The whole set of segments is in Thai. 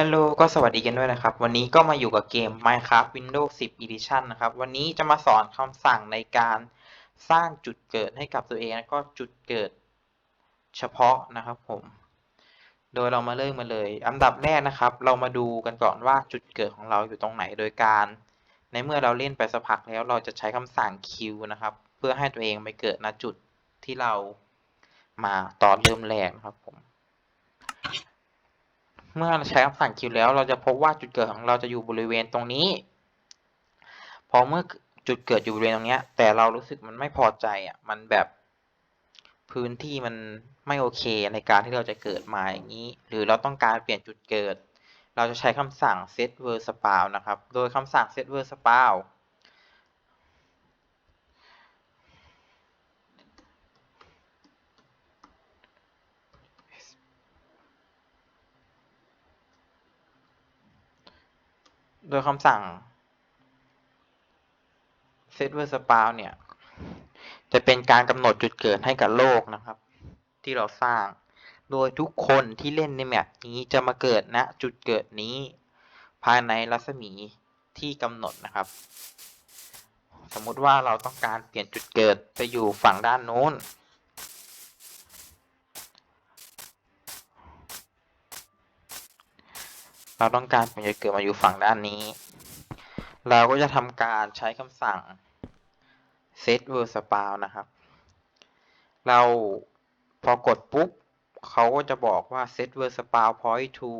ฮัลโหลก็สวัสดีกันด้วยนะครับ วันนี้ก็มาอยู่กับเกม Minecraft Windows 10 Edition นะครับ วันนี้จะมาสอนคำสั่งในการสร้างจุดเกิดให้กับตัวเองแล้วก็จุดเกิดเฉพาะนะครับผม โดยเรามาเริ่มมาเลย อันดับแรกนะครับ เรามาดูกันก่อนว่าจุดเกิดของเราอยู่ตรงไหนโดยการ ในเมื่อเราเล่นไปสักพักแล้วเราจะใช้คำสั่ง Q นะครับ เพื่อให้ตัวเองไปเกิดณจุดที่เรามาตอนเริ่มแรกนะครับผม เมื่อใช้คำสั่ง Q แล้วเราจะพบว่าจุดเกิดของเราจะอยู่บริเวณตรงนี้ พอเมื่อจุดเกิดอยู่บริเวณตรงนี้แต่เรารู้สึกมันไม่พอใจอะมันแบบพื้นที่มันไม่โอเคในการที่เราจะเกิดมาอย่างนี้ หรือเราต้องการเปลี่ยนจุดเกิด เราจะใช้คำสั่ง set word spawn นะครับ โดยคำสั่ง set word spawn โดยคำสั่ง set word spawn เนี่ย จะเป็นการกำหนดจุดเกิดให้กับโลกนะครับ ที่เราสร้าง โดยทุกคนที่เล่นในแมปนี้จะมาเกิดณจุดเกิดนี้ ภายในรัศมีที่กำหนดนะครับ สมมุติว่าเราต้องการเปลี่ยนจุดเกิดไปอยู่ฝั่งด้านโน้น เราต้องการเปลี่ยนจุดเกิดมาอยู่ฝั่งด้านนี้ เราก็จะทำการใช้คำสั่ง set word spawn นะครับ เราพอกดปุ๊บ เขาก็จะบอกว่า set word spawn point to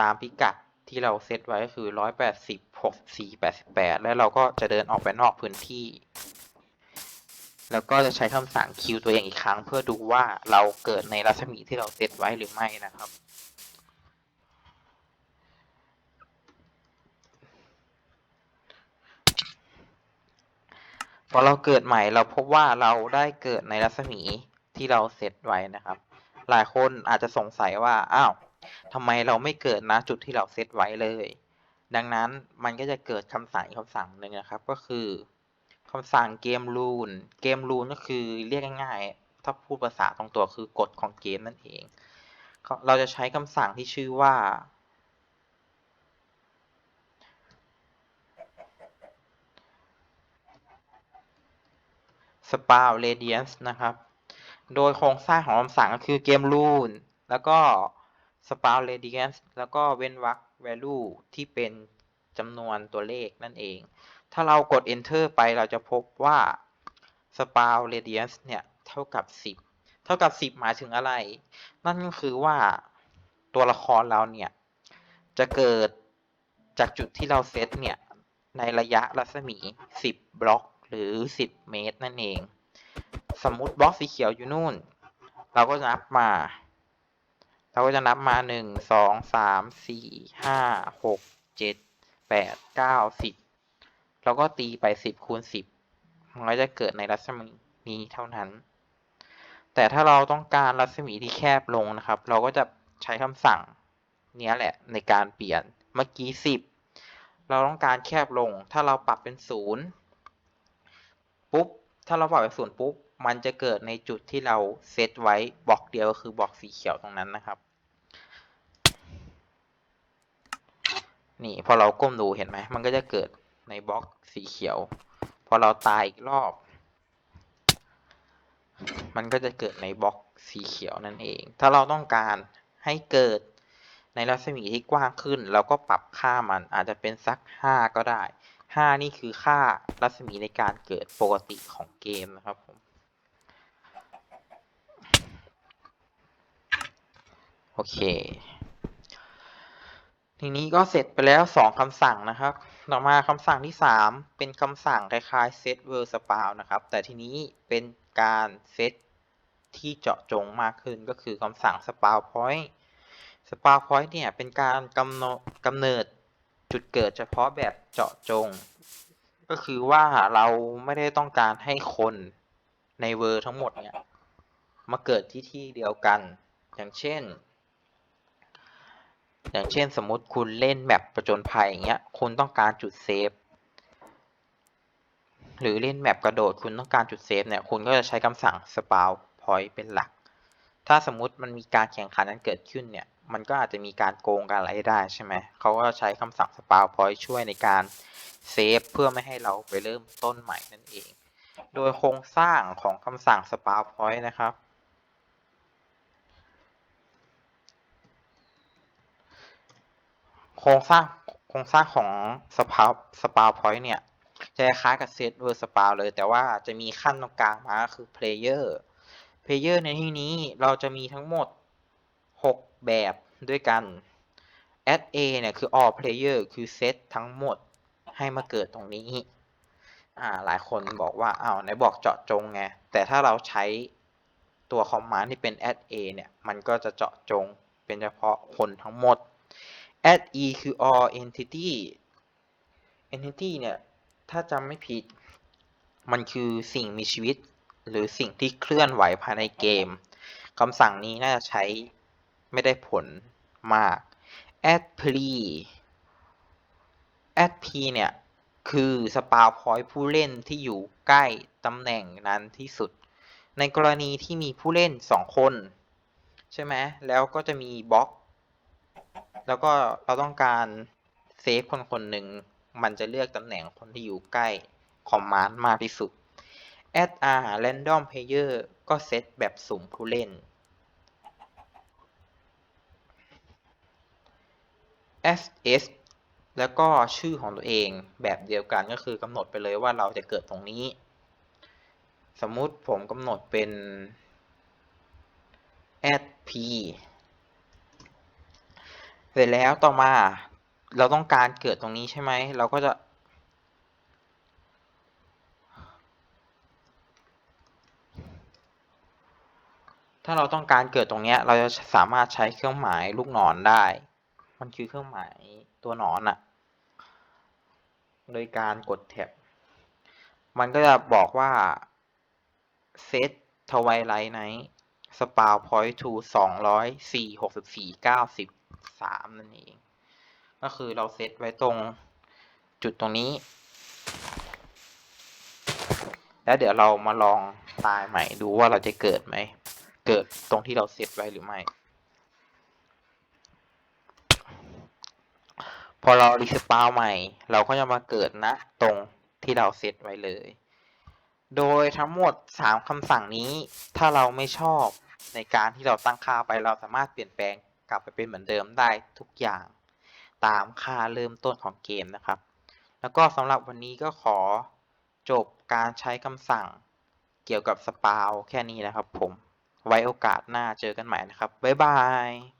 ตามพิกัดที่เราเซตไว้ก็คือ 180 64 88 แล้วเราก็จะเดินออกไปนอกพื้นที่ แล้วก็จะใช้คำสั่ง Q ตัวเองอีกครั้ง เพื่อดูว่าเราเกิดในรัศมีที่เราเซตไว้หรือไม่นะครับ พอเราเกิดใหม่เราพบว่าเราได้เกิดในรัศมีที่เราเซตไว้นะครับ หลายคนอาจจะสงสัยว่า อ้าวทำไมเราไม่เกิดนะจุดที่เราเซตไว้เลย ดังนั้นมันก็จะเกิดคำสั่งคำสั่งหนึ่งนะครับ ก็คือคำสั่งเกมรูน เกมรูนก็คือเรียกง่ายๆ ถ้าพูดภาษาตรงตัวคือกฎของเกมนั่นเอง เราจะใช้คำสั่งที่ชื่อว่า spawn radiance นะครับ โดยโครงสร้างของคำสั่งก็คือเกมรูนแล้วก็ spawn radiance แล้วก็เว้นวรรค value ที่เป็นจำนวนตัวเลขนั่นเอง ถ้าเรากด enter ไปเราจะพบว่า spawn radiance เนี่ย เท่ากับ 10 เท่ากับ 10 หมายถึงอะไร นั่นก็คือว่าตัวละครเราเนี่ย จะเกิดจากจุดที่เราเซตเนี่ย ในระยะรัศมี 10 บล็อก หรือ 10 เมตรนั่นเอง สมมุติบล็อกสีเขียวอยู่นู่น เราก็จะนับมา เราก็จะนับมา 1 2 3 4 5 6 7 8 9 10 เราก็ตีไป 10คูณ10 มันก็จะเกิดในรัศมีนี้เท่านั้น แต่ถ้าเราต้องการรัศมีที่แคบลงนะครับ เราก็จะใช้คำสั่งเนี้ยแหละในการเปลี่ยนเมื่อกี้ 10 เราต้องการแคบลง ถ้าเราปรับเป็น 0 ปุ๊บ ถ้าเราปรับเป็นศูนย์ปุ๊บ มันจะเกิดในจุดที่เราเซตไว้บล็อกเดียวก็คือบล็อกสีเขียวตรงนั้นนะครับ นี่พอเราก้มดูเห็นไหม มันก็จะเกิดในบล็อกสีเขียว พอเราตายอีกรอบ มันก็จะเกิดในบล็อกสีเขียวนั่นเอง ถ้าเราต้องการให้เกิดในรัศมีที่กว้างขึ้น เราก็ปรับค่ามันอาจจะเป็นสัก 5 ก็ได้ 5 นี่คือค่ารัศมีในการเกิดปกติของเกมนะครับผมโอเค ทีนี้ก็เสร็จไปแล้ว 2คำสั่งนะครับ ต่อมาคำสั่งที่ 3 เป็นคำสั่งคล้ายๆ set word spawn นะครับ แต่ทีนี้เป็นการเซตที่เจาะจงมากขึ้นก็คือคำสั่ง spawn point spawn point เนี่ยเป็นการกำหนดกำเนิด จุดเกิดเฉพาะแบบเจาะจง ก็คือว่าเราไม่ได้ต้องการให้คนในเวอร์ทั้งหมดเนี่ยมาเกิดที่ที่เดียวกัน อย่างเช่น อย่างเช่นสมมติคุณเล่นแมปประจนภัยอย่างเงี้ย คุณต้องการจุดเซฟ หรือเล่นแมปกระโดด คุณต้องการจุดเซฟเนี่ย คุณก็จะใช้คำสั่ง spawn point เป็นหลัก ถ้าสมมติมันมีการแข่งขันนั้นเกิดขึ้นเนี่ย มันก็อาจจะมีการโกงการอะไรได้ใช่ไหม เขาก็ใช้คำสั่ง spawn point ช่วยในการเซฟเพื่อไม่ให้เราไปเริ่มต้นใหม่นั่นเอง โดยโครงสร้างของคำสั่ง spawn point นะครับ โครงสร้างโครงสร้างของ spawn spawn point เนี่ย จะคล้ายกับ set word spawn เลย แต่ว่าจะมีขั้นตรงกลางมาคือ player player ในที่นี้เราจะมีทั้งหมด 6 แบบด้วยกัน add a เนี่ยคือ all player คือเซตทั้งหมดให้มาเกิดตรงนี้ อ่า หลายคนบอกว่าอ้าวไหนบอกเจาะจงไง แต่ถ้าเราใช้ตัว command ที่เป็น add a เนี่ย มันก็จะเจาะจงเป็นเฉพาะคนทั้งหมด add e คือ all entity entity เนี่ย ถ้าจำไม่ผิด มันคือสิ่งมีชีวิต หรือสิ่งที่เคลื่อนไหวภายในเกมคำสั่งนี้น่าจะใช้ ไม่ได้ผลมาก add p l e add p เนี่ย คือ spawn point ผู้เล่นที่อยู่ใกล้ตำแหน่งนั้นที่สุด ในกรณีที่มีผู้เล่น 2 คน ใช่ไหมแล้วก็จะมีบล็อก แล้วก็เราต้องการเซฟคนคนหนึ่ง มันจะเลือกตำแหน่งคนที่อยู่ใกล้คอมมานด์มากที่สุด add r random player ก็เซตแบบสุ่มผู้เล่น ss แล้วก็ชื่อของตัวเองแบบเดียวกันก็คือกำหนดไปเลยว่าเราจะเกิดตรงนี้ สมมุติผมกำหนดเป็น add p เสร็จแล้วต่อมาเราต้องการเกิดตรงนี้ใช่ไหม เราก็จะ ถ้าเราต้องการเกิดตรงนี้เราจะสามารถใช้เครื่องหมายลูกศรได้ มันคือเครื่องหมายตัวหนอนอะโดยการกดแท็บ มันก็จะบอกว่า set twilight night spawn point to สองร้อยสี่หกสิบสี่เก้าสิบสามนั่นเอง ก็คือเราเซตไว้ตรงจุดตรงนี้ แล้วเดี๋ยวเรามาลองตายใหม่ดูว่าเราจะเกิดไหม เกิดตรงที่เราเซตไว้หรือไม่ พอเรารีสปาวใหม่ เราก็จะมาเกิดนะตรงที่เราเซตไว้เลย โดยทั้งหมด 3คำสั่งนี้ ถ้าเราไม่ชอบในการที่เราตั้งค่าไปเราสามารถเปลี่ยนแปลงกลับไปเป็นเหมือนเดิมได้ทุกอย่าง ตามค่าเริ่มต้นของเกมนะครับ แล้วก็สำหรับวันนี้ก็ขอจบการใช้คำสั่งเกี่ยวกับสปาวแค่นี้นะครับผม ไว้โอกาสหน้าเจอกันใหม่นะครับ บ๊ายบาย